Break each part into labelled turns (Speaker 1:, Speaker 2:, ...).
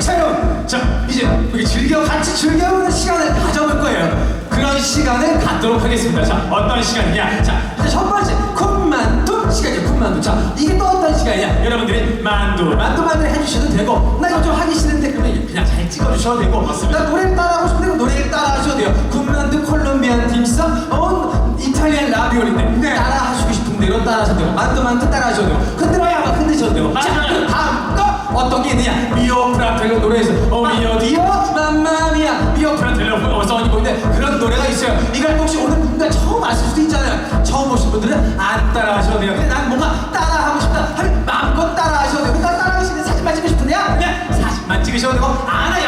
Speaker 1: 예. 그렇습니다. 자, 이제 우리 즐겨 같이 즐겨보는 시간을 가져볼 거예요. 그런 시간을 갖도록 하겠습니다. 자, 어떤 시간이냐? 자, 이제 첫 번째 군만두 시간이죠. 군만두. 자, 이게 또 어떤 시간이냐? 여러분들이 만두, 만두 만두 해주셔도 되고, 나 이거 좀 하기 싫은데 그러면 그냥 잘 찍어주셔도 되고, 나 노래 따라하고 싶은데 그 노래를 따라하셔도 돼요. 군만두 콜롬비안 딤섬, 어, 이탈리안 라비올인데 따라하시고 싶은 대로 따라하셔도 되고, 만두 만두 따라하셔도 되고, 흔들어야 막 흔드셔도 되고. 자, 그 다음 거 어떤 게 있느냐? 미오 프라텔로 노래에서 어 미오 디오 맘마미아 미오 프라텔로 어 써니 보이는데 그런 노래가 있어요. 이걸 혹시 오늘 분들 처음 아실 수도 있잖아요. 처음 오신 분들은 안 따라 하셔도 돼요. 근데 난 뭔가 따라 하고 싶다 하면 마음껏 따라 하셔도 되고 나 따라하기 싫은데 사진만 찍고 싶은데요? 그냥 사진만 찍으셔도 되고 아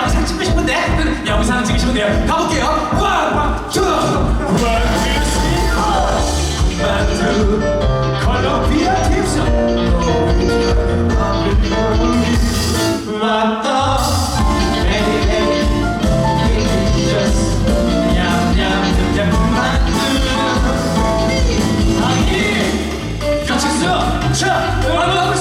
Speaker 1: 자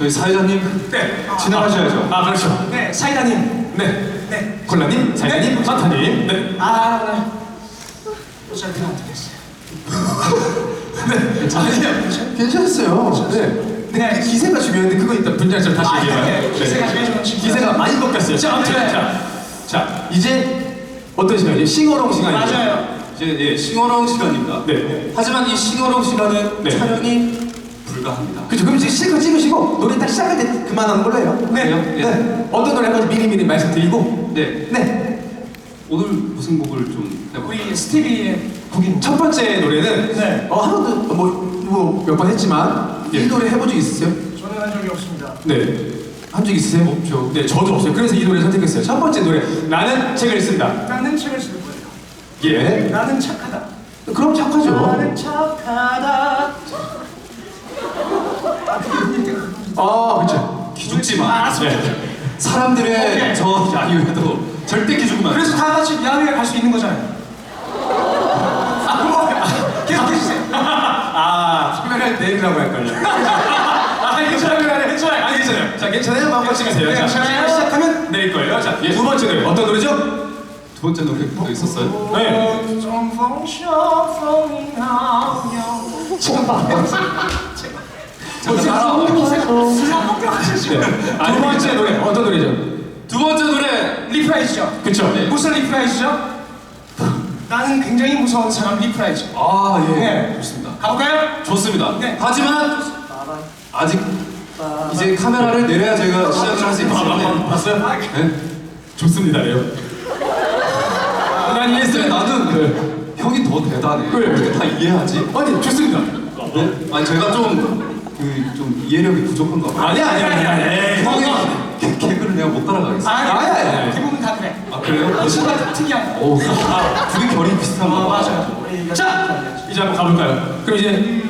Speaker 1: 저희
Speaker 2: 사회자님
Speaker 1: 네
Speaker 2: 지나가셔야죠.
Speaker 1: 아 그렇죠
Speaker 3: 네, 사이다님.
Speaker 1: 네
Speaker 3: 네.
Speaker 1: 콜라님 사장님 사타님 네
Speaker 3: 아, 네. 잘 들어 안 되겠어요.
Speaker 1: 아니요 괜찮았어요 네
Speaker 3: 네.
Speaker 1: 그 기세가 중요한데 그거 일단 분장점 다시
Speaker 3: 아,
Speaker 1: 얘기해봐요
Speaker 3: 네, 기세가 진짜.
Speaker 1: 기세가 많이 꺾였어요 자 아무튼
Speaker 3: 네.
Speaker 1: 자, 자 이제 어떤 시간이죠? 싱어롱 시간이죠
Speaker 3: 맞아요.
Speaker 2: 이제 예, 싱어롱 시간입니다.
Speaker 1: 네.
Speaker 2: 하지만 이 싱어롱 시간은
Speaker 1: 네.
Speaker 2: 촬영이 불가합니다.
Speaker 1: 그렇죠 그럼 이제 실컷 찍으시고 노래 딱 시작할 때 그만하는 걸로 해요
Speaker 2: 네.
Speaker 1: 네. 어떤 노래 할 건지 미리미리 말씀드리고
Speaker 2: 네.
Speaker 1: 네.
Speaker 2: 오늘 무슨 곡을 좀 해볼까요?
Speaker 3: 우리 스티비의 곡인
Speaker 1: 첫 번째 노래는
Speaker 3: 네.
Speaker 1: 어, 한 번도 뭐몇 번 했지만
Speaker 2: 예.
Speaker 1: 이 노래 해본 적 있으세요?
Speaker 3: 저는 한 적이 없습니다.
Speaker 1: 네. 한 적 있으세요? 없죠. 네, 저도 없어요. 그래서 이 노래 선택했어요. 첫 번째 노래 나는 책을 쓴다.
Speaker 3: 나는 책을 쓸 거예요.
Speaker 1: 예.
Speaker 3: 나는 착하다.
Speaker 1: 그럼 착하죠.
Speaker 3: 나는 착하다.
Speaker 1: 아, 그렇죠.
Speaker 2: 기죽지만.
Speaker 3: 아, 알았어요.
Speaker 1: 네.
Speaker 2: 사람들의
Speaker 3: 오케이.
Speaker 2: 저 야유에도 절대 기죽으면
Speaker 3: 그래서 다 같이 야외에 갈 수 있는 거잖아요. 아, 뭐, 계속해주세요.
Speaker 1: 아, 카메라를 내리라고 할걸요. 자, 괜찮아요? 마음껏 찍으세요.
Speaker 3: 네,
Speaker 1: 시작하면 내릴 거예요. 자, 예. 번째 노래. 어떤 노래죠?
Speaker 2: 두 번째 노래도 있었어요?
Speaker 1: 네.
Speaker 2: 네. 어,
Speaker 1: 지금 봐. 두 번째 노래. 어떤 노래죠?
Speaker 2: 두 번째 노래
Speaker 3: 리프라이즈죠?
Speaker 1: 그쵸.
Speaker 2: 네.
Speaker 3: 무슨 리프라이즈죠? 나는 굉장히 무서운 사람 리프라이즈.
Speaker 2: 아, 예.
Speaker 3: 네.
Speaker 2: 좋습니다.
Speaker 3: 가볼까요?
Speaker 2: 좋습니다.
Speaker 3: 네.
Speaker 2: 하지만 아직 이제 카메라를 내려야 저희가 시작을 할 수 있기 때문에
Speaker 1: 봤어요?
Speaker 2: 네?
Speaker 1: 좋습니다, 레오. 난 이해했어요.
Speaker 2: 나는 형이 더 대단해.
Speaker 1: 왜?
Speaker 2: 어떻게 다 이해하지?
Speaker 1: 아니, 좋습니다.
Speaker 2: 네? 아니 제가 좀 그 좀 이해력이 부족한가 봐.
Speaker 1: 아니야, 아니야, 아니야. 아니야.
Speaker 2: 형이 개- 개그를 내가 못 따라가겠어.
Speaker 1: 아니, 아니, 아니.
Speaker 3: 대부분 다 그래.
Speaker 2: 아 그래요?
Speaker 3: 이 친구가 특이한 거.
Speaker 2: 오, 둘이 결이 비슷한
Speaker 3: 아,
Speaker 2: 거.
Speaker 3: 맞아요.
Speaker 1: 자, 이제 한번 가볼까요? 그럼 이제